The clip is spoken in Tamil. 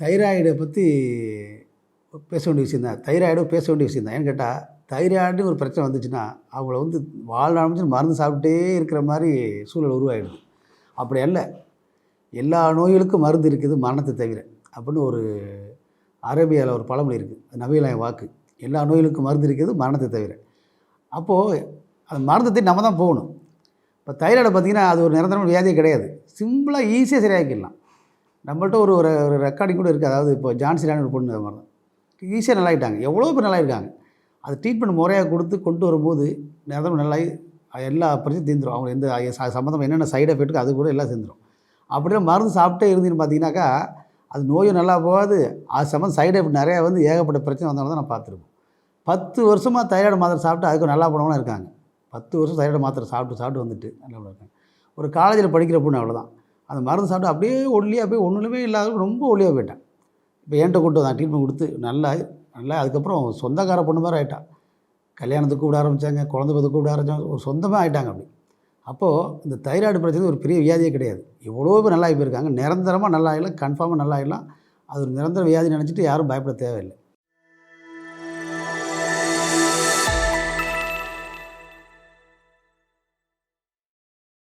தைராய்டை பற்றி பேச வேண்டிய விஷயம் தான். தைராய்டும் பேச வேண்டிய விஷயம் தான். ஏன்னு கேட்டால் தைராய்டு ஒரு பிரச்சனை வந்துச்சுன்னா அவங்கள வந்து வாழ்நாள் முடிச்சு மருந்து சாப்பிட்டே இருக்கிற மாதிரி சூழல் உருவாகிடுது அப்படி அல்ல. எல்லா நோய்களுக்கும் மருந்து இருக்குது மரணத்தை தவிர. அப்படின்னு ஒரு அரேபியாவில் ஒரு பழமொழி இருக்குது அது நவீன வாக்கு. எல்லா நோய்களுக்கும் மருந்து இருக்குது மரணத்தை தவிர. அப்போது அந்த மருந்தத்தை நம்ம தான் போகணும். இப்போ தைராய்டை பார்த்திங்கன்னா அது ஒரு நிரந்தரமான வியாதியே கிடையாது. சிம்பிளாக ஈஸியாக சரியாக்கிடலாம். நம்மள்ட்ட ஒரு ஒரு ரெக்கார்டிங் கூட இருக்குது அதாவது இப்போ ஜான்சிலான ஒரு பொண்ணு அது மாதிரி. தான் ஈஸியாக நல்லாயிட்டாங்க. எவ்வளோ பேர் நல்லாயிருக்காங்க. அது ட்ரீட்மெண்ட் முறையாக கொடுத்து கொண்டு வரும்போது நேரம் நல்லாயி எல்லா பிரச்சனையும் தீர்ந்துடும் அவங்க எந்த சம்மந்தம் என்னென்ன சைடு எஃபெக்ட்டுக்கு அது கூட எல்லாம் சேர்ந்துடும் அப்படியே மருந்து சாப்பிட்டே இருந்தீங்கன்னு பார்த்தீங்கன்னாக்கா அது நோயும் நல்லா போகாது. அது சம்மந்தம் சைடு எஃபெக்ட் நிறையா வந்து ஏகப்பட்ட பிரச்சனை வந்தவங்க தான் நான் பார்த்துருக்கோம். பத்து வருஷமாக தைராய்டு மாத்திரை சாப்பிட்டு அதுக்கு நல்லா போனவங்களும் இருக்காங்க. பத்து வருஷம் தைராய்டு மாத்திரை சாப்பிட்டு சாப்பிட்டு வந்துட்டு நல்லா இருக்காங்க. ஒரு காலேஜில் படிக்கிற பொண்ணு அவ்வளோதான் அந்த மருந்து சாப்பிட்டு அப்படியே ஒல்லியாக போய் ஒன்றுமே இல்லாத ரொம்ப ஒல்லியாக போயிட்டேன். இப்போ என்கிட்ட கொண்டு வந்தான் ட்ரீட்மெண்ட் கொடுத்து நல்லா நல்லா அதுக்கப்புறம் சொந்தக்கார பொண்ணு மாதிரி ஆகிட்டான் கல்யாணத்துக்கு கூப்பிட ஆரம்பித்தாங்க குழந்தை பத்து கூப்பிட ஆரம்பித்தாங்க ஒரு சொந்தமாக ஆகிட்டாங்க அப்படி. அப்போது இந்த தைராய்டு பிரச்சனை ஒரு பெரிய வியாதியே கிடையாது. எவ்வளோ பேர் நல்லா போயிருக்காங்க நிரந்தரமாக நல்லா ஆகிடலாம் கன்ஃபார்மாக நல்லா ஆகிடலாம் அது ஒரு நிரந்தர வியாதி நினச்சிட்டு யாரும் பயப்பட தேவையில்லை.